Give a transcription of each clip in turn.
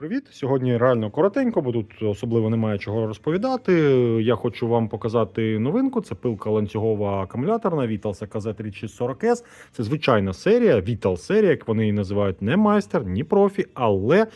привіт! Сьогодні реально коротенько, бо тут особливо немає чого розповідати. Я хочу вам показати новинку. Це пилка ланцюгова акумуляторна Vitals AKZ3640S. Це звичайна серія, Vital серія, як вони її називають, не майстер, ні профі, але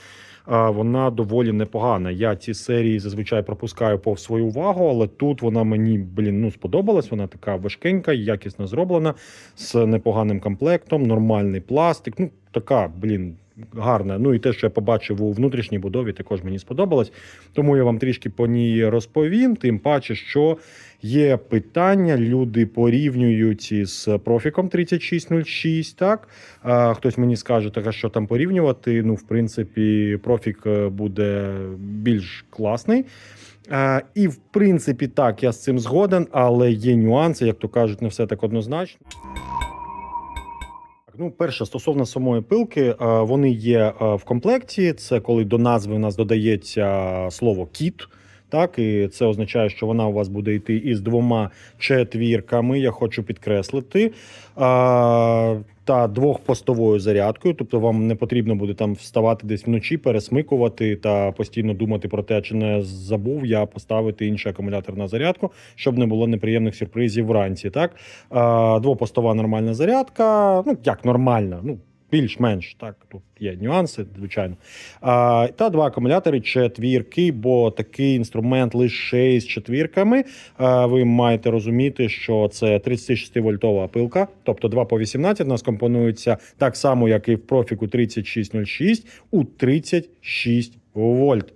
вона доволі непогана. Я ці серії зазвичай пропускаю повз свою увагу, але тут вона мені блін, ну, сподобалась. Вона така важкенька, якісно зроблена, з непоганим комплектом, нормальний пластик. Ну, така, блін, гарна. Ну і те, що я побачив у внутрішній будові, також мені сподобалось. Тому я вам трішки по ній розповім. Тим паче, що є питання, люди порівнюють із профіком 3606. Так а, хтось мені скаже, так, а що там порівнювати. Ну, в принципі, профік е, буде більш класний. А, і в принципі, так, я з цим згоден, але є нюанси, як то кажуть, не все так однозначно. Ну, перше, стосовно самої пилки, вони є в комплекті. Це коли до назви у нас додається слово кіт. Так, і це означає, що вона у вас буде йти із двома четвірками. Я хочу підкреслити. Та двохпостовою зарядкою, тобто вам не потрібно буде там вставати десь вночі, пересмикувати та постійно думати про те, чи не забув я поставити інший акумулятор на зарядку, щоб не було неприємних сюрпризів вранці. Так двопостова нормальна зарядка. Ну як нормальна, ну більш-менш так. Тут є нюанси, звичайно. А, та два акумулятори четвірки, бо такий інструмент лише з четвірками. А, ви маєте розуміти, що це 36 вольтова пилка, тобто 2 по 18 у нас компонується так само, як і в профіку 3606 у 36 вольт.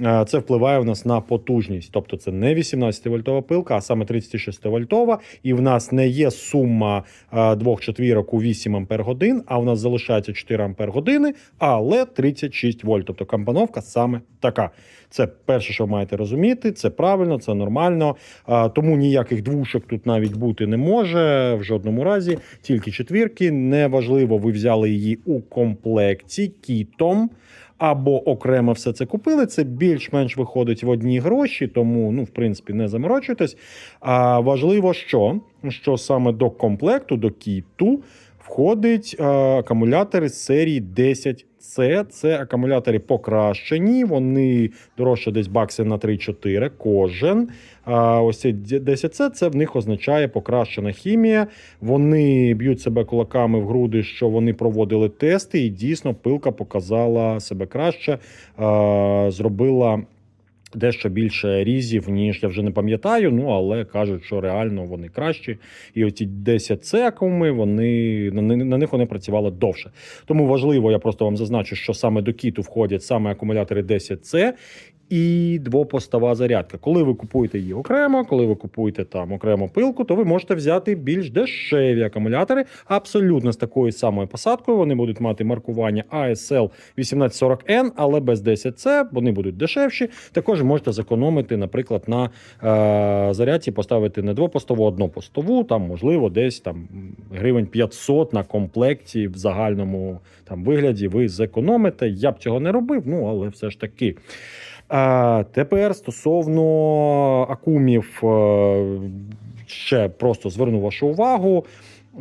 Е, Це впливає в нас на потужність, тобто це не 18-вольтова пилка, а саме 36-вольтова. І в нас не є сума е, двох четвірок у 8 ампер годин, а в нас залишається 4 ампер години, але 36 вольт. Тобто компоновка саме така. Це перше, що ви маєте розуміти. Це правильно, це нормально. Е, Тому ніяких двушок тут навіть бути не може в жодному разі. Тільки четвірки. Неважливо, ви взяли її у комплекті кітом або окремо все це купили. Це більш-менш виходить в одні гроші, тому ну, в принципі, не заморочуйтесь. А важливо, що, що саме до комплекту, до кіту входить е, акумулятори з серії 10. Це, це акумулятори покращені, вони дорожче десь баксів на 3-4 кожен. А ось цей 10C це в них означає покращена хімія. Вони б'ють себе кулаками в груди, що вони проводили тести, і дійсно пилка показала себе краще, зробила. Дещо більше різів, ніж я вже не пам'ятаю. Ну але кажуть, що реально вони кращі. І оці 10 секуми, вони на, ни- на них вони працювали довше. Тому важливо, я просто вам зазначу, що саме до кіту входять саме акумулятори 10C і двопостова зарядка. Коли ви купуєте її окремо, коли ви купуєте там окремо пилку, то ви можете взяти більш дешеві акумулятори, абсолютно з такою самою посадкою. Вони будуть мати маркування ASL 1840N, але без 10C вони будуть дешевші. Також можете зекономити, наприклад, на е, зарядці поставити не двопостову, а однопостову. Там можливо десь там гривень 500 на комплекті в загальному там вигляді. Ви зекономите. Я б цього не робив, ну але все ж таки. Тепер стосовно акумів, е, ще просто зверну вашу увагу.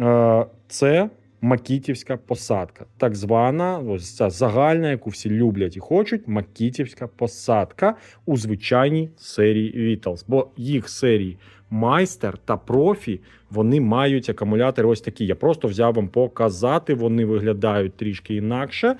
Е, Це макітівська посадка, так звана, ось ця загальна, яку всі люблять і хочуть. Макітівська посадка у звичайній серії Vitals. Бо їх серії майстер та профі вони мають акумулятори ось такі. Я просто взяв вам показати. Вони виглядають трішки інакше.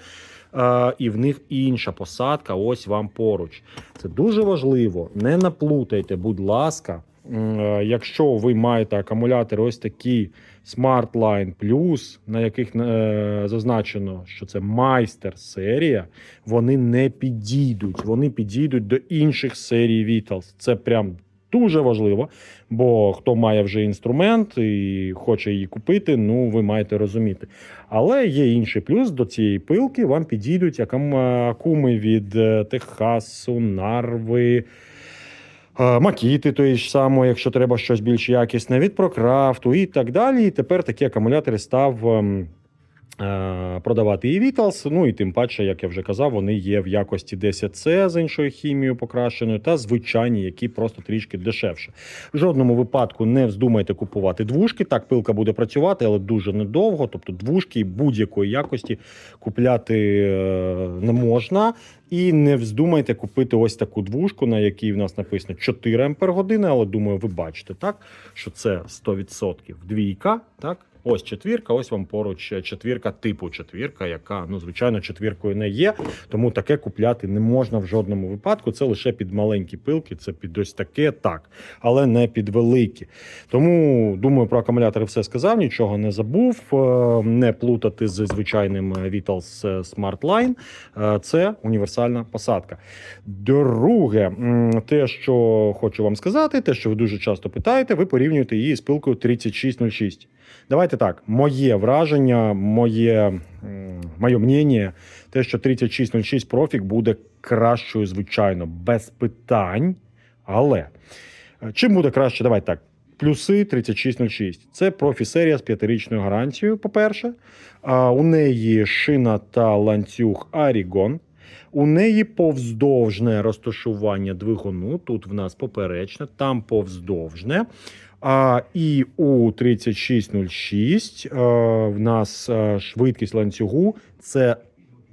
Е, і в них інша посадка. Ось вам поруч. Це дуже важливо. Не наплутайте, будь ласка. Е, Якщо ви маєте акумулятори, ось такі SmartLine Plus, на яких е, зазначено, що це майстер серія, вони не підійдуть. Вони підійдуть до інших серій Vitals. Це прям дуже важливо. Бо хто має вже інструмент і хоче її купити, ну ви маєте розуміти. Але є інший плюс до цієї пилки. Вам підійдуть акум- акуми від е, Техасу, Нарви. е, Макіти тої ж самої, якщо треба щось більш якісне, від Прокрафту і так далі. І тепер такі акумулятори став ем, продавати і Vitals. Ну і тим паче, як я вже казав, вони є в якості 10C з іншою хімією покращеною та звичайні, які просто трішки дешевше. В жодному випадку не вздумайте купувати двушки. Так, пилка буде працювати, але дуже недовго. Тобто двушки будь-якої якості купляти е, не можна. І не вздумайте купити ось таку двушку, на якій в нас написано 4 ампер години, але думаю, ви бачите, так? Що це 100% двійка, так? Ось четвірка, ось вам поруч четвірка типу четвірка, яка, ну, звичайно, четвіркою не є. Тому таке купляти не можна в жодному випадку. Це лише під маленькі пилки, це під ось таке, так, але не під великі. Тому думаю, про акумулятори все сказав, нічого не забув. Е, Не плутати з звичайним Vitals Smart Line. Е, Це універсальна посадка. Друге, те, що хочу вам сказати, те, що ви дуже часто питаєте, ви порівнюєте її з пилкою 3606. Давайте так, моє враження, моє, моє мнення, те, що 3606 Profік буде кращою, звичайно, без питань. Але е, чим буде краще? Давайте так. Плюси 3606. Це профі-серія з п'ятирічною гарантією, по-перше. У неї шина та ланцюг Арігон. У неї повздовжне розташування двигуну. Тут в нас поперечне, там повздовжне. А, і у 3606 а, в нас а, швидкість ланцюгу це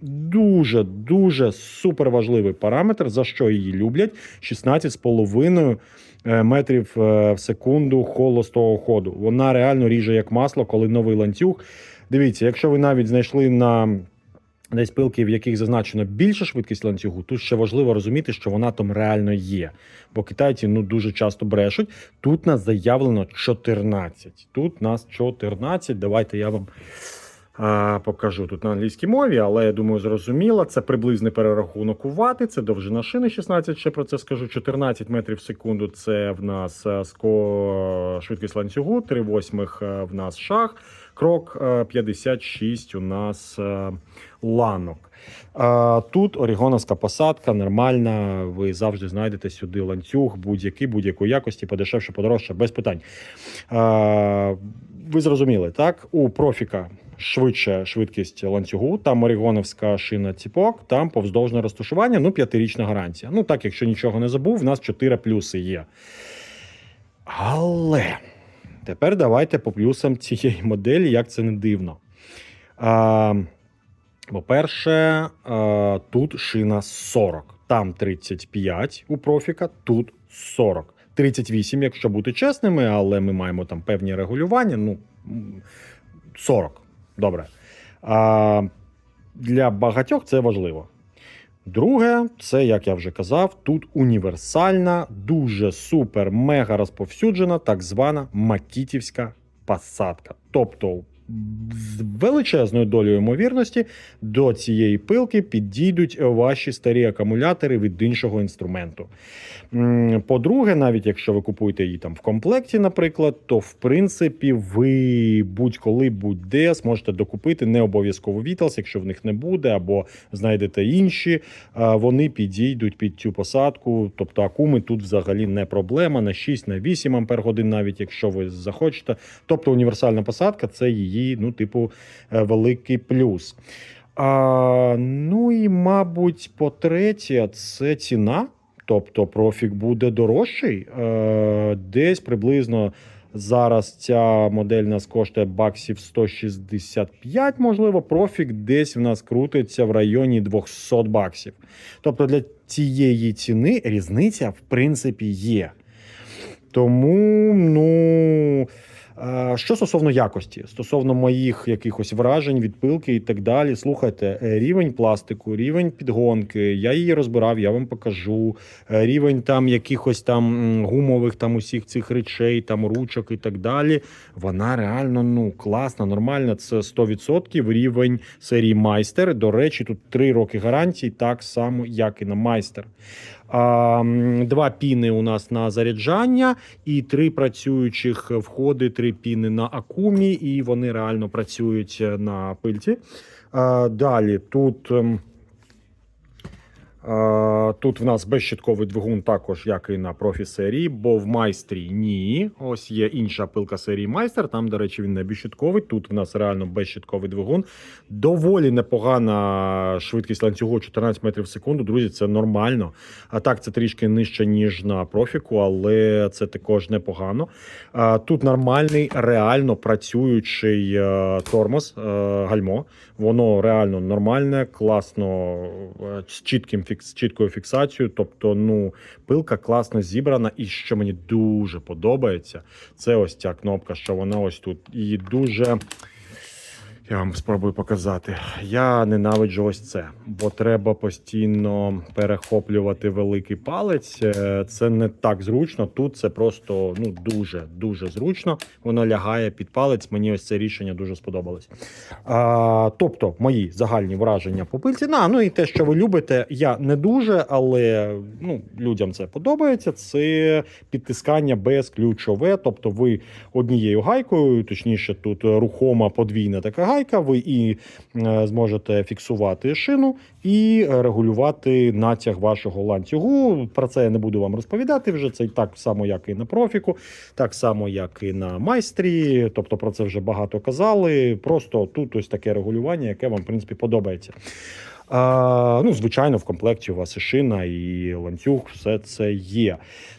дуже дуже супер важливий параметр, за що її люблять. 16,5 е, метрів е, в секунду холостого ходу. Вона реально ріже як масло, коли новий ланцюг. Дивіться, якщо ви навіть знайшли на десь пилки, в яких зазначено більша швидкість ланцюгу, тут ще важливо розуміти, що вона там реально є. Бо китайці ну дуже часто брешуть. Тут нас заявлено 14. Тут нас 14. Давайте я вам. А, покажу тут на англійській мові, але я думаю, зрозуміло. Це приблизний перерахунок у вати, це довжина шини 16, ще про це скажу. 14 метрів в секунду це в нас швидкість ланцюгу, 3 восьмих в нас шаг, крок е, 56 у нас е, ланок. Тут орігоновська посадка нормальна. Ви завжди знайдете сюди ланцюг, будь-який, будь-якої якості, подешевше, подорожче, без питань. Ви зрозуміли, так? У профіка швидше швидкість ланцюгу, там орігоновська шина ціпок, там повздовжне розташування, ну, п'ятирічна гарантія. Ну, так, якщо нічого не забув, в нас 4 плюси є. Але тепер давайте по плюсам цієї моделі, як це не дивно. По-перше, тут шина 40, там 35 у профіка, тут 40. 38, якщо бути чесними, але ми маємо там певні регулювання. Ну, 40. Добре. А, для багатьох це важливо. Друге, це, як я вже казав, тут універсальна, дуже супер, мега розповсюджена так звана макітівська посадка. Тобто, з величезною долею ймовірності до цієї пилки підійдуть ваші старі акумулятори від іншого інструменту. По-друге, навіть якщо ви купуєте її там в комплекті, наприклад, то в принципі ви будь-коли, будь-де зможете докупити не обов'язково Vitals, якщо в них не буде, або знайдете інші. Вони підійдуть під цю посадку. Тобто акуми тут взагалі не проблема на 6, на 8 ампер годин, навіть якщо ви захочете. Тобто універсальна посадка це її, ну, типу, е, великий плюс. А, ну і, мабуть, по-третє, це ціна. Тобто профік буде дорожчий. Е, десь приблизно зараз ця модель нас коштує баксів 165, можливо, профік десь в нас крутиться в районі 200 баксів. Тобто для цієї ціни різниця, в принципі, є. Тому, ну. Е, Що стосовно якості, стосовно моїх якихось вражень від пилки і так далі, слухайте, е, рівень пластику, рівень підгонки, я її розбирав, я вам покажу. Е, Рівень там якихось там гумових там усіх цих речей, там ручок і так далі. Вона реально ну класна, нормальна. Це 100% рівень серії майстер. До речі, тут 3 роки гарантії, так само, як і на майстер. Два піни у нас на заряджання і три працюючих входи, три піни на акумі, і вони реально працюють е, на пильці. Далі тут. Тут в нас безщитковий двигун, також як і на профі серії, бо в майстрі ні. Ось є інша пилка серії майстер. Там, до речі, він не безщитковий. Тут в нас реально безщитковий двигун. Доволі непогана швидкість ланцюгу 14 метрів в секунду. Друзі, це нормально. А так, це трішки нижче, ніж на профіку, але це також непогано. Тут нормальний, реально працюючий е, тормоз, е, гальмо. Воно реально нормальне, класно е, з чітким фікс, чіткою фіксацією. Тобто, ну, пилка класно зібрана. І що мені дуже подобається, це ось ця кнопка, що вона ось тут. Її дуже. Я вам спробую показати. Я ненавиджу ось це, бо треба постійно перехоплювати великий палець. Е, Це не так зручно. Тут це просто ну дуже дуже зручно. Воно лягає під палець. Мені ось це рішення дуже сподобалось. А, тобто, мої загальні враження по пильці. На, ну і те, що ви любите, я не дуже, але ну, людям це подобається. Це підтискання безключове. Тобто, ви однією гайкою, точніше, тут рухома подвійна така гайка. Ви і е, зможете фіксувати шину і регулювати натяг вашого ланцюгу. Про це я не буду вам розповідати вже. Це так само, як і на профіку, так само, як і на майстрі. Тобто про це вже багато казали. Просто тут ось таке регулювання, яке вам в принципі подобається. А, ну, звичайно, в комплекті у вас і шина, і ланцюг, все це є.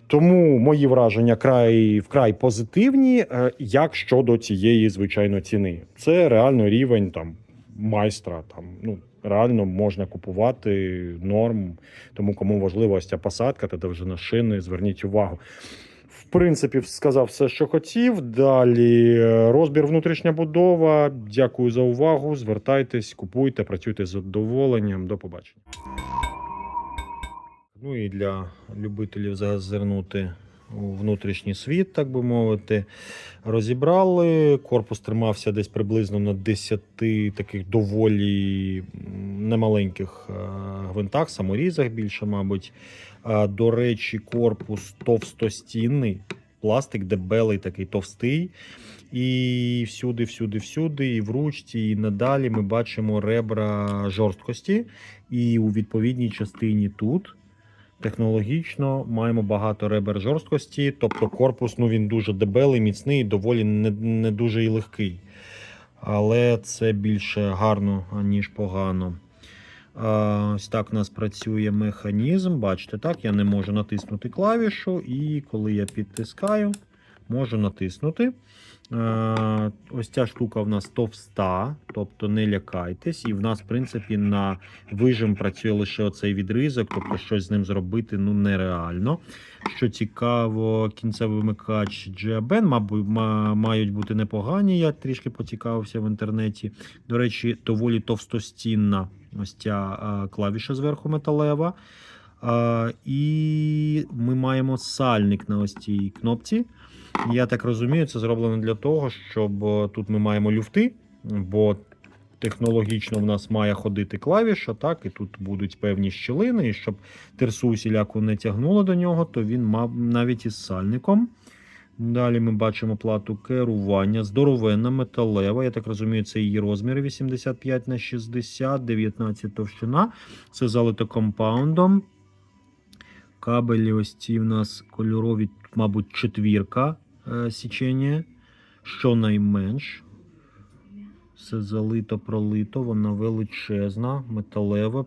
Тому мої враження край вкрай позитивні. е, Як щодо цієї звичайно ціни, це реально рівень там майстра. Там ну реально можна купувати норм. Тому кому важлива ось ця посадка та довжина шини, зверніть увагу. Принципі, сказав все, що хотів. Далі е, розбір внутрішня будова. Дякую за увагу. Звертайтесь, купуйте, працюйте з задоволенням. До побачення. Ну і для любителів зазирнути у внутрішній світ, так би мовити, розібрали. Корпус тримався десь приблизно на 10 таких доволі немаленьких е, гвинтах, саморізах більше, мабуть. Е, До речі, корпус товстостінний, пластик дебелий, такий товстий. І всюди, всюди, всюди, і в ручці, і надалі ми бачимо ребра жорсткості. І у відповідній частині тут технологічно маємо багато ребер жорсткості, тобто корпус ну, він дуже дебелий, міцний, доволі не, не дуже і легкий. Але це більше гарно, аніж погано. Ось так у нас працює механізм. Бачите, так, я не можу натиснути клавішу, і коли я підтискаю, можу натиснути. Ось ця штука в нас товста, тобто не лякайтесь. І в нас, в принципі, на вижим працює лише оцей відрізок, тобто щось з ним зробити ну, нереально. Що цікаво, кінцевий вимикач GABN, мають бути непогані. Я трішки поцікавився в інтернеті. До речі, доволі товстостінна ось ця е, клавіша зверху металева. Е, І ми маємо сальник на ось цій кнопці. Я так розумію, це зроблено для того, щоб е, тут ми маємо люфти, бо технологічно в нас має ходити клавіша, так, і тут будуть певні щілини, і щоб терсу усіляку не тягнуло до нього, то він мав навіть із сальником. Далі ми бачимо плату керування, здоровенна, металева. Я так розумію, це її розміри 85 на 60, 19 товщина. Це залито компаундом. Кабелі ось ці в нас кольорові, мабуть, четвірка е, січення, щонайменш. Все залито, пролито, вона величезна, металева.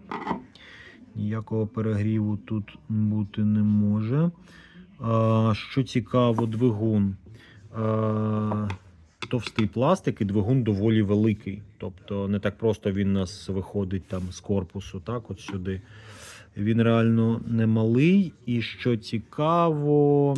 Ніякого перегріву тут бути не може. Що цікаво, двигун. Товстий пластик і двигун доволі великий. Тобто не так просто він нас виходить там з корпусу, так, от сюди. Він реально немалий. І що цікаво,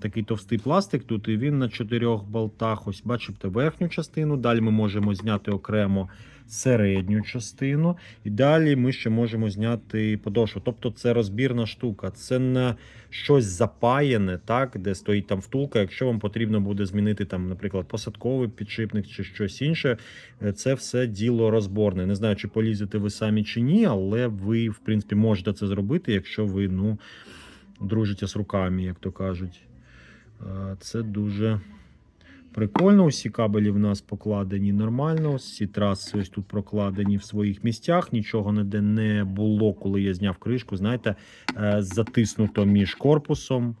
такий товстий пластик тут, і він на чотирьох болтах. Ось бачите верхню частину. Далі ми можемо зняти окремо середню частину. І далі ми ще можемо зняти подошву. Тобто це розбірна штука. Це не щось запаяне, так, де стоїть там втулка. Якщо вам потрібно буде змінити, там, наприклад, посадковий підшипник чи щось інше, е, це все діло розборне. Не знаю, чи полізете ви самі чи ні, але ви, в принципі, можете це зробити, якщо ви ну, дружите з руками, як то кажуть. Е, Це дуже Прикольно, усі кабелі в нас покладені нормально. Всі траси ось тут прокладені в своїх місцях. Нічого ніде не було, коли я зняв кришку. Знаєте, е, затиснуто між корпусом.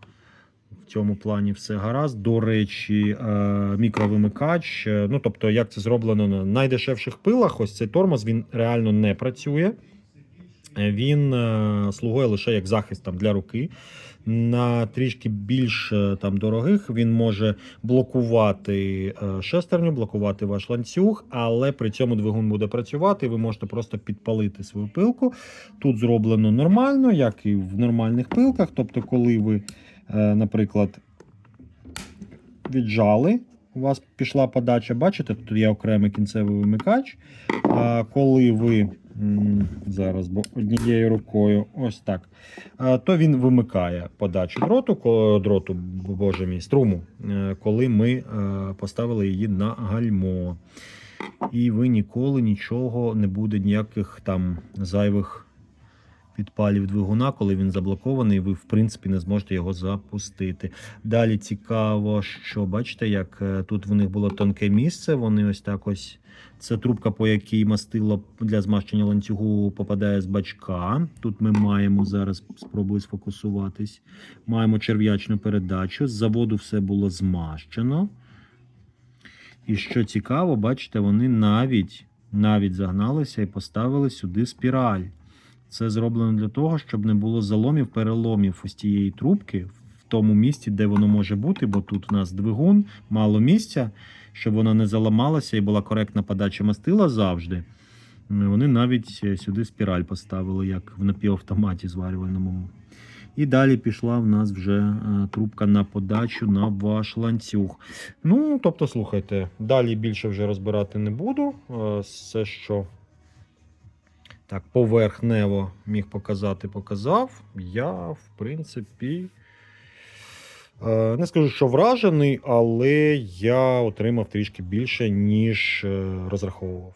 В цьому плані все гаразд. До речі, е, мікровимикач. е, Ну, тобто, як це зроблено на найдешевших пилах, ось цей тормоз він реально не працює. Він е, слугує лише як захист там, для руки. На трішки більш е, там дорогих він може блокувати е, шестерню, блокувати ваш ланцюг, але при цьому двигун буде працювати. і Ви можете просто підпалити свою пилку. Тут зроблено нормально, як і в нормальних пилках. Тобто, коли ви, наприклад, віджали, у вас пішла подача, бачите, тут є окремий кінцевий вимикач. А коли ви зараз бо однією рукою, ось так, то він вимикає подачу дроту, дроту, боже мій, струму, е, коли ми е, поставили її на гальмо. І ви ніколи нічого не буде, ніяких там зайвих підпалів двигуна, коли він заблокований, ви в принципі не зможете його запустити. Далі цікаво, що бачите, як е, тут в них було тонке місце. Вони ось так ось. Це трубка, по якій мастило для змащення ланцюгу попадає з бачка. Тут ми маємо зараз спробую сфокусуватись. Маємо черв'ячну передачу. З заводу все було змащено. І що цікаво, бачите, вони навіть, навіть загналися і поставили сюди спіраль. Це зроблено для того, щоб не було заломів, переломів ось тієї трубки в тому місці, де воно може бути, бо тут у нас двигун, мало місця, щоб вона не заламалася і була коректна подача мастила завжди. Вони навіть е, сюди спіраль поставили, як в напівавтоматі зварювальному. І далі пішла в нас вже е, трубка на подачу на ваш ланцюг. Ну, тобто, слухайте, далі більше вже розбирати не буду. Е, Все, що так, поверхнево міг показати, показав. Я, в принципі, е, не скажу, що вражений, але я отримав трішки більше, ніж е, розраховував.